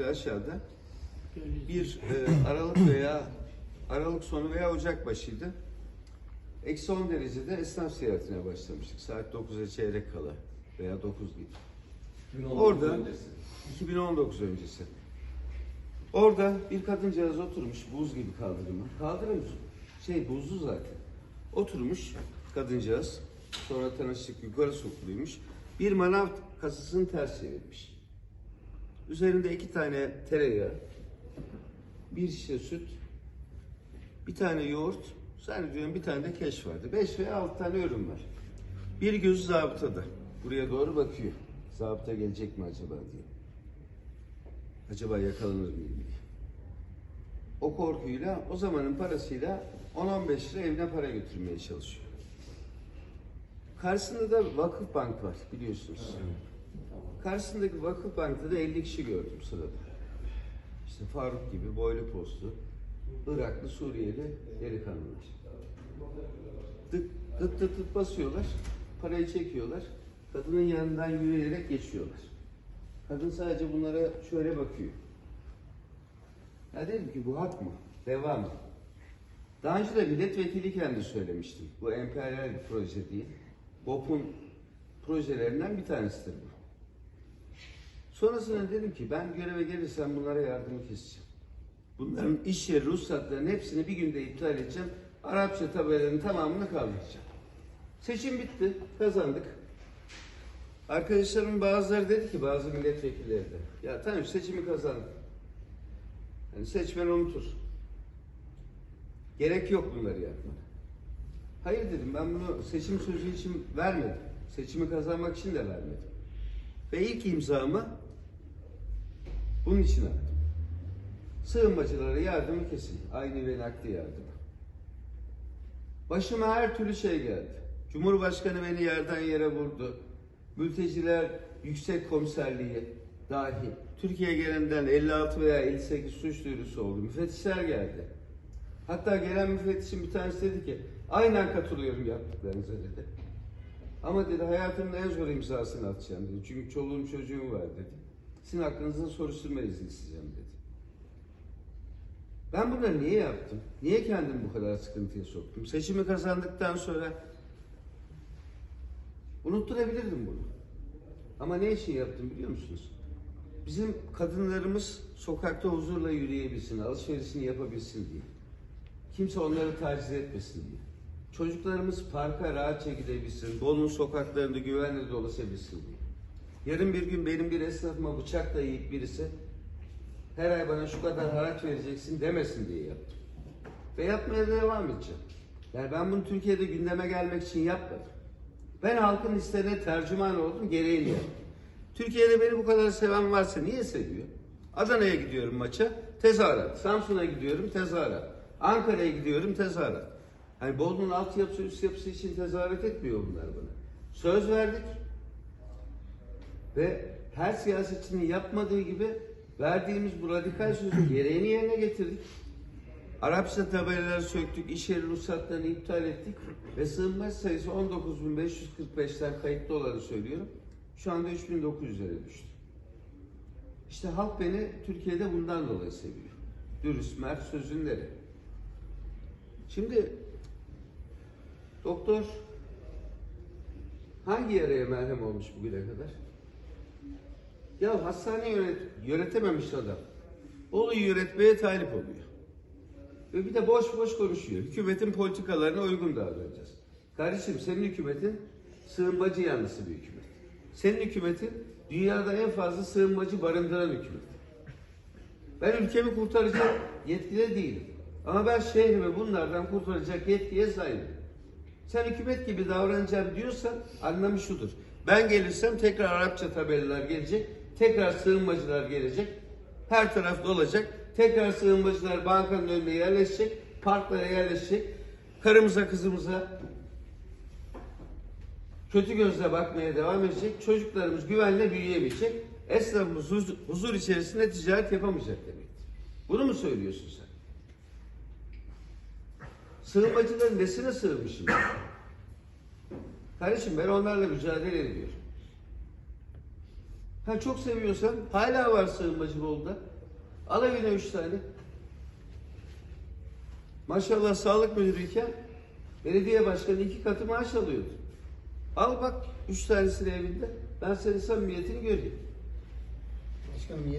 metre aşağıda bir e, Aralık veya Aralık sonu veya Ocak başıydı. Eksi 10 derecede esnaf ziyaretine başlamıştık. Saat 9'a çeyrek kala veya 9 gibi. Orada 2019 öncesi. Orada bir kadıncağız oturmuş buz gibi kaldırıma. Kaldırım şey buzlu zaten. Oturmuş kadıncağız. Sonra tanıştık yukarı sokuluymuş. Bir manav kasasını ters çevirmiş. Üzerinde iki tane tereyağı, bir şişe süt, bir tane yoğurt, zannediyorum bir tane de keş vardı. Beş veya altı tane ürün var. Bir gözü zabıtada. Buraya doğru bakıyor. Zabıta gelecek mi acaba diye. Acaba yakalanır mıyım diye. O korkuyla, o zamanın parasıyla 10-15 lira evine para götürmeye çalışıyor. Karşısında da Vakıf Bank var biliyorsunuz. Karşısındaki Vakıf Bank'ta da 50 kişi gördüm sırada. İşte Faruk gibi boylu postlu, Iraklı, Suriyeli delikanlılar. Tık tık tık tık basıyorlar, parayı çekiyorlar, kadının yanından yürüyerek geçiyorlar. Kadın sadece bunlara şöyle bakıyor. Ya dedim ki bu hak mı? Devam. Daha önce de milletvekiliyken de söylemiştim. Bu emperyal bir proje değil. BOP'un projelerinden bir tanesidir bu. Sonrasında dedim ki ben göreve gelirsem bunlara yardımı keseceğim. Bunların iş yeri ruhsatlarının hepsini bir günde iptal edeceğim. Arapça tabelaların tamamını kaldıracağım. Seçim bitti. Kazandık. Arkadaşlarımın bazıları dedi ki bazı milletvekilleri de ya tamam seçimi kazandık. Yani seçmen unutur. Gerek yok bunları yapmana. Hayır dedim ben bunu seçim sözü için vermedim. Seçimi kazanmak için de vermedim. Ve ilk imzamı bunun için attım. Sığınmacılara yardımı kesin. Aynı ve nakdi yardım. Başıma her türlü şey geldi. Cumhurbaşkanı beni yerden yere vurdu. Mülteciler yüksek komiserliği dahi. Türkiye gelenden 56 veya 58 suç duyurusu oldu. Müfettişler geldi. Hatta gelen müfettişin bir tanesi dedi ki aynen katılıyorum yaptıklarınıza dedi. Ama dedi hayatımın en zor imzasını atacağım dedi. Çünkü çoluğum çocuğum var dedi. Sizin hakkınızda soruşturma izni isteyeceğim dedi. Ben bunları niye yaptım? Niye kendimi bu kadar sıkıntıya soktum? Seçimi kazandıktan sonra unutturabilirdim bunu. Ama ne için yaptım biliyor musunuz? Bizim kadınlarımız sokakta huzurla yürüyebilsin, alışverişini yapabilsin diye. Kimse onları taciz etmesin diye. Çocuklarımız parka rahatça gidebilsin, Bolu'nun sokaklarında güvenle dolaşabilsin diye. Yarın bir gün benim bir esnafıma bıçak dayayıp birisi her ay bana şu kadar haraç vereceksin demesin diye yaptım. Ve yapmaya da devam edeceğim. Yani ben bunu Türkiye'de gündeme gelmek için yapmadım. Ben halkın isteğine tercüman oldum, gereğini yaptım. Türkiye'de beni bu kadar seven varsa niye seviyor? Adana'ya gidiyorum maça, tezahürat. Samsun'a gidiyorum, tezahürat. Ankara'ya gidiyorum, tezahürat. Hani Bolu'nun altyapısı, üst yapısı için tezahürat etmiyor bunlar bana. Söz verdik. Ve her siyasetçinin yapmadığı gibi verdiğimiz bu radikal sözün gereğini yerine getirdik. Arapça tabelaları söktük, iş yeri ruhsatlarını iptal ettik ve sığınmacı sayısı 19.545'ten kayıtlı olanı söylüyorum. Şu anda 3900'lere düştü. İşte halk beni Türkiye'de bundan dolayı seviyor. Dürüst, mert sözünleri. Şimdi doktor hangi yaraya merhem olmuş bugüne kadar? Ya hastane yönet, yönetememiş adam. Bolu'yu yönetmeye talip oluyor. Ve bir de boş boş konuşuyor. Hükümetin politikalarına uygun davranacağız. Kardeşim senin hükümetin sığınmacı yanlısı bir hükümet. Senin hükümetin dünyada en fazla sığınmacı barındıran hükümet. Ben ülkemi kurtaracak yetkide değilim. Ama ben şehrimi bunlardan kurtaracak yetkiye sahibim. Sen hükümet gibi davranacağım diyorsan anlamı şudur. Ben gelirsem tekrar Arapça tabelalar gelecek, tekrar sığınmacılar gelecek, her taraf dolacak, tekrar sığınmacılar bankanın önüne yerleşecek, parklara yerleşecek, karımıza kızımıza kötü gözle bakmaya devam edecek, çocuklarımız güvenle büyüyemeyecek, esnafımız huzur, içerisinde ticaret yapamayacak demektir. Bunu mu söylüyorsun sen? Sığınmacıların nesine sığınmışım? Kardeşim ben onlarla mücadele ediyorum. Ha çok seviyorsan hala var sığınmacı Bolu'da. Al evine üç tane. Maşallah sağlık müdürüyken belediye başkanı iki katı maaş alıyordu. Al bak üç tanesini evinde. Ben senin samimiyetini göreyim. Başkanım